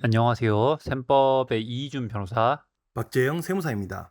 안녕하세요. 셈법의 이준 변호사. 박재영 세무사입니다.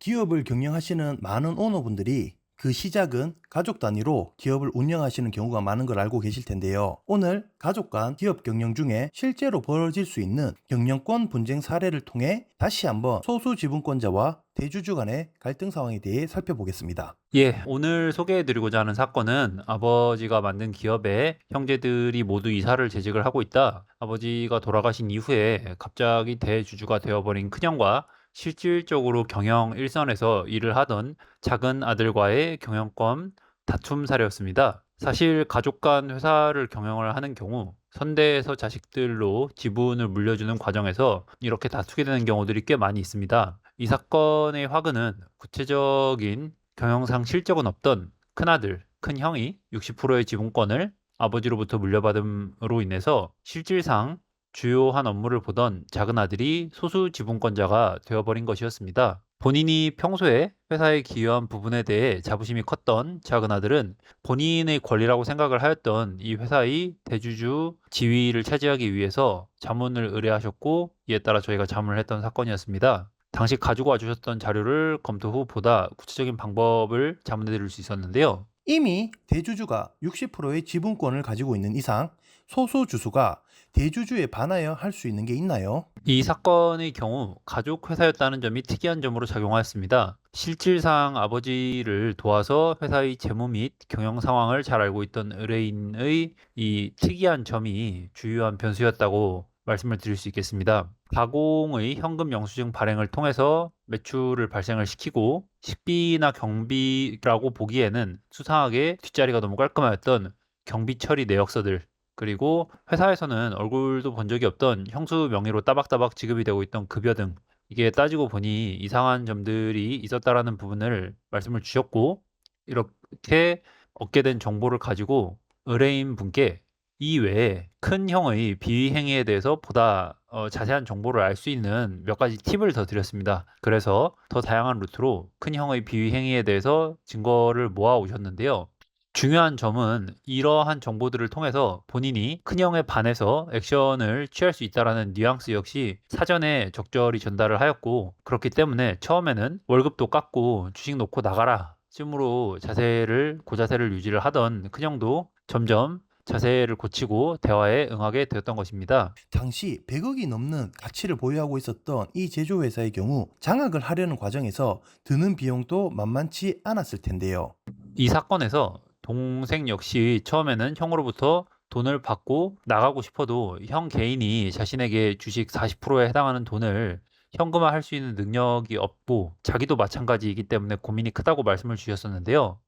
기업을 경영하시는 많은 오너분들이 그 시작은 가족 단위로 기업을 운영하시는 경우가 많은 걸 알고 계실 텐데요. 오늘 가족 간 기업 경영 중에 실제로 벌어질 수 있는 경영권 분쟁 사례를 통해 다시 한번 소수 지분권자와 대주주 간의 갈등 상황에 대해 살펴보겠습니다. 예, 오늘 소개해드리고자 하는 사건은 아버지가 만든 기업에 형제들이 모두 이사를 재직을 하고 있다. 아버지가 돌아가신 이후에 갑자기 대주주가 되어버린 큰형과 실질적으로 경영 일선에서 일을 하던 작은 아들과의 경영권 다툼 사례였습니다. 사실 가족 간 회사를 경영을 하는 경우 선대에서 자식들로 지분을 물려주는 과정에서 이렇게 다투게 되는 경우들이 꽤 많이 있습니다. 이 사건의 화근은 구체적인 경영상 실적은 없던 큰아들, 큰형이 60%의 지분권을 아버지로부터 물려받음으로 인해서 실질상 주요한 업무를 보던 작은 아들이 소수 지분권자가 되어버린 것이었습니다. 본인이 평소에 회사에 기여한 부분에 대해 자부심이 컸던 작은 아들은 본인의 권리라고 생각을 하였던 이 회사의 대주주 지위를 차지하기 위해서 자문을 의뢰하셨고 이에 따라 저희가 자문을 했던 사건이었습니다. 당시 가지고 와주셨던 자료를 검토 후 보다 구체적인 방법을 자문해 드릴 수 있었는데요. 이미 대주주가 60%의 지분권을 가지고 있는 이상 소수 주수가 대주주에 반하여 할 수 있는 게 있나요? 이 사건의 경우 가족 회사였다는 점이 특이한 점으로 작용하였습니다. 실질상 아버지를 도와서 회사의 재무 및 경영 상황을 잘 알고 있던 의뢰인의 이 특이한 점이 주요한 변수였다고 말씀을 드릴 수 있겠습니다. 가공의 현금 영수증 발행을 통해서 매출을 발생을 시키고 식비나 경비라고 보기에는 수상하게 뒷자리가 너무 깔끔하였던 경비 처리 내역서들 그리고 회사에서는 얼굴도 본 적이 없던 형수 명의로 따박따박 지급이 되고 있던 급여 등 이게 따지고 보니 이상한 점들이 있었다라는 부분을 말씀을 주셨고 이렇게 얻게 된 정보를 가지고 의뢰인 분께 이 외에 큰 형의 비위 행위에 대해서 보다 어, 자세한 정보를 알 수 있는 몇 가지 팁을 더 드렸습니다. 그래서 더 다양한 루트로 큰 형의 비위 행위에 대해서 증거를 모아 오셨는데요. 중요한 점은 이러한 정보들을 통해서 본인이 큰형에 반해서 액션을 취할 수 있다라는 뉘앙스 역시 사전에 적절히 전달을 하였고 그렇기 때문에 처음에는 월급도 깎고 주식 놓고 나가라 쯤으로 자세를 고자세를 유지를 하던 큰형도 점점 자세를 고치고 대화에 응하게 되었던 것입니다. 당시 100억이 넘는 가치를 보유하고 있었던 이 제조회사의 경우 장악을 하려는 과정에서 드는 비용도 만만치 않았을 텐데요. 이 사건에서 동생 역시 처음에는 형으로부터 돈을 받고 나가고 싶어도 형 개인이 자신에게 주식 40%에 해당하는 돈을 현금화 할 수 있는 능력이 없고 자기도 마찬가지이기 때문에 고민이 크다고 말씀을 주셨었는데요.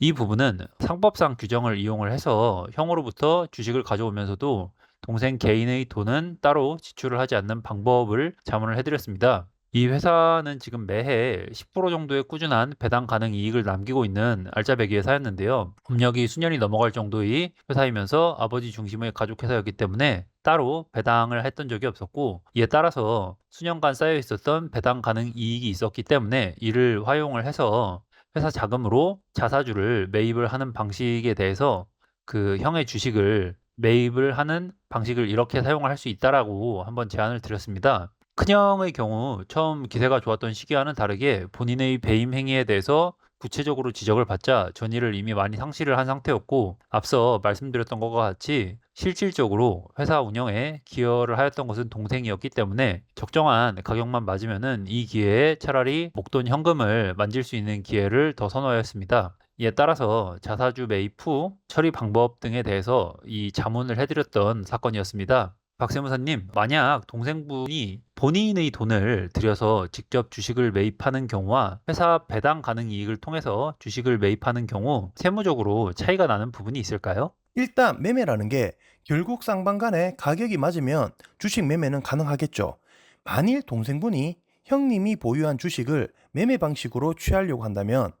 이 부분은 상법상 규정을 이용을 해서 형으로부터 주식을 가져오면서도 동생 개인의 돈은 따로 지출을 하지 않는 방법을 자문을 해드렸습니다. 이 회사는 지금 매해 10% 정도의 꾸준한 배당 가능 이익을 남기고 있는 알짜배기 회사였는데요. 업력이 수년이 넘어갈 정도의 회사이면서 아버지 중심의 가족 회사였기 때문에 따로 배당을 했던 적이 없었고 이에 따라서 수년간 쌓여 있었던 배당 가능 이익이 있었기 때문에 이를 활용을 해서 회사 자금으로 자사주를 매입을 하는 방식에 대해서 그 형의 주식을 매입을 하는 방식을 이렇게 사용할 수 있다라고 한번 제안을 드렸습니다. 큰형의 경우 처음 기세가 좋았던 시기와는 다르게 본인의 배임 행위에 대해서 구체적으로 지적을 받자 전의를 이미 많이 상실을 한 상태였고 앞서 말씀드렸던 것과 같이 실질적으로 회사 운영에 기여를 하였던 것은 동생이었기 때문에 적정한 가격만 맞으면은 이 기회에 차라리 목돈 현금을 만질 수 있는 기회를 더 선호하였습니다. 이에 따라서 자사주 매입 후 처리 방법 등에 대해서 이 자문을 해드렸던 사건이었습니다. 박세무사님, 만약 동생분이 본인의 돈을 들여서 직접 주식을 매입하는 경우와 회사 배당 가능 이익을 통해서 주식을 매입하는 경우 세무적으로 차이가 나는 부분이 있을까요? 일단 매매라는 게 결국 쌍방 간에 가격이 맞으면 주식 매매는 가능하겠죠. 만일 동생분이 형님이 보유한 주식을 매매 방식으로 취하려고 한다면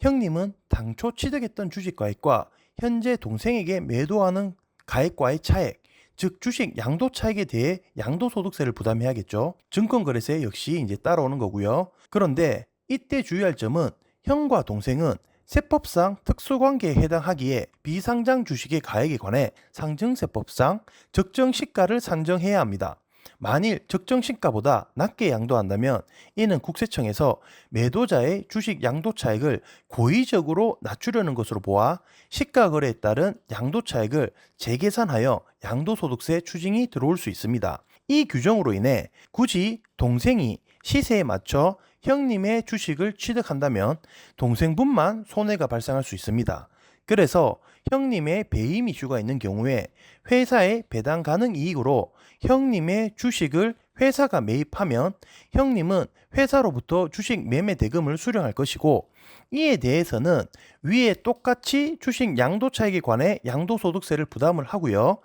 형님은 당초 취득했던 주식 가액과 현재 동생에게 매도하는 가액과의 차액, 즉 주식 양도 차익에 대해 양도소득세를 부담해야겠죠. 증권거래세 역시 이제 따라오는 거고요. 그런데 이때 주의할 점은 형과 동생은 세법상 특수관계에 해당하기에 비상장 주식의 가액에 관해 상증세법상 적정 시가를 산정해야 합니다. 만일 적정 시가보다 낮게 양도한다면 이는 국세청에서 매도자의 주식 양도 차익을 고의적으로 낮추려는 것으로 보아 시가 거래에 따른 양도 차익을 재계산하여 양도소득세 추징이 들어올 수 있습니다. 이 규정으로 인해 굳이 동생이 시세에 맞춰 형님의 주식을 취득한다면 동생분만 손해가 발생할 수 있습니다. 그래서 형님의 배임 이슈가 있는 경우에 회사의 배당 가능 이익으로 형님의 주식을 회사가 매입하면 형님은 회사로부터 주식 매매 대금을 수령할 것이고 이에 대해서는 위에 똑같이 주식 양도 차익에 관해 양도소득세를 부담을 하고요.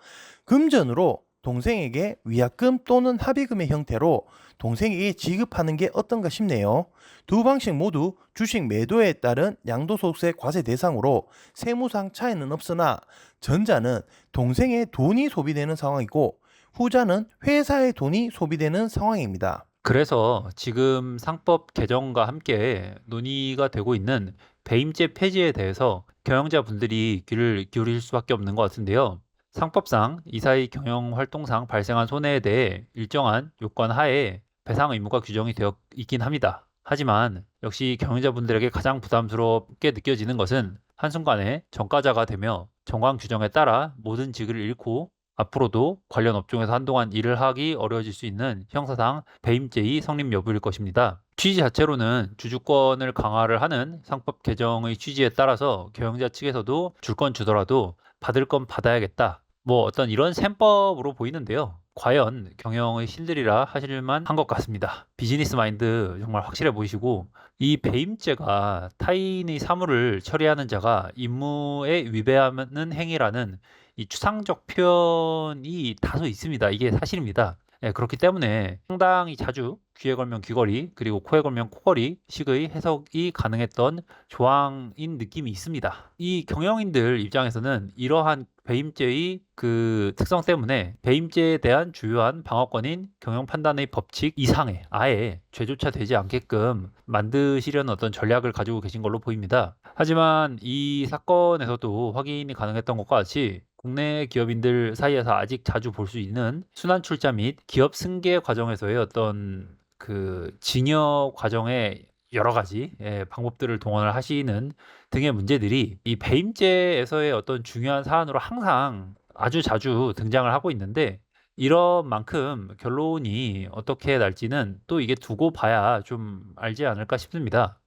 금전으로 동생에게 위약금 또는 합의금의 형태로 동생에게 지급하는 게 어떤가 싶네요. 두 방식 모두 주식 매도에 따른 양도소득세 과세 대상으로 세무상 차이는 없으나 전자는 동생의 돈이 소비되는 상황이고 후자는 회사의 돈이 소비되는 상황입니다. 그래서 지금 상법 개정과 함께 논의가 되고 있는 배임죄 폐지에 대해서 경영자분들이 귀를 기울일 수밖에 없는 것 같은데요. 상법상 이사의 경영 활동상 발생한 손해에 대해 일정한 요건 하에 배상 의무가 규정이 되어 있긴 합니다. 하지만 역시 경영자분들에게 가장 부담스럽게 느껴지는 것은 한순간에 전과자가 되며 정관 규정에 따라 모든 직을 잃고 앞으로도 관련 업종에서 한동안 일을 하기 어려워질 수 있는 형사상 배임죄의 성립 여부일 것입니다. 취지 자체로는 주주권을 강화를 하는 상법 개정의 취지에 따라서 경영자 측에서도 줄 건 주더라도 받을 건 받아야겠다. 뭐 어떤 이런 셈법으로 보이는데요. 과연 경영의 신들이라 하실만 한 것 같습니다. 비즈니스 마인드 정말 확실해 보이시고 이 배임죄가 타인의 사물을 처리하는 자가 임무에 위배하는 행위라는 이 추상적 표현이 다소 있습니다. 이게 사실입니다. 예, 그렇기 때문에 상당히 자주 귀에 걸면 귀걸이 그리고 코에 걸면 코걸이 식의 해석이 가능했던 조항인 느낌이 있습니다. 이 경영인들 입장에서는 이러한 배임죄의 그 특성 때문에 배임죄에 대한 주요한 방어권인 경영 판단의 법칙 이상에 아예 죄조차 되지 않게끔 만드시려는 어떤 전략을 가지고 계신 걸로 보입니다. 하지만 이 사건에서도 확인이 가능했던 것과 같이 국내 기업인들 사이에서 아직 자주 볼 수 있는 순환 출자 및 기업 승계 과정에서의 어떤 그 징역 과정의 여러 가지 예, 방법들을 동원을 하시는 등의 문제들이 이 배임죄에서의 어떤 중요한 사안으로 항상 아주 자주 등장을 하고 있는데 이런 만큼 결론이 어떻게 날지는 또 이게 두고 봐야 좀 알지 않을까 싶습니다.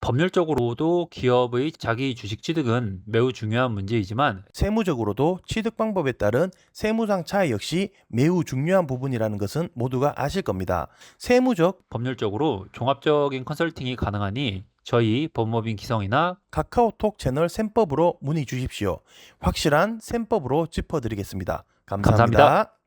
법률적으로도 기업의 자기 주식 취득은 매우 중요한 문제이지만 세무적으로도 취득 방법에 따른 세무상 차이 역시 매우 중요한 부분이라는 것은 모두가 아실 겁니다. 세무적 법률적으로 종합적인 컨설팅이 가능하니 저희 법무법인 기성이나 카카오톡 채널 셈법으로 문의 주십시오. 확실한 셈법으로 짚어드리겠습니다 감사합니다. 감사합니다.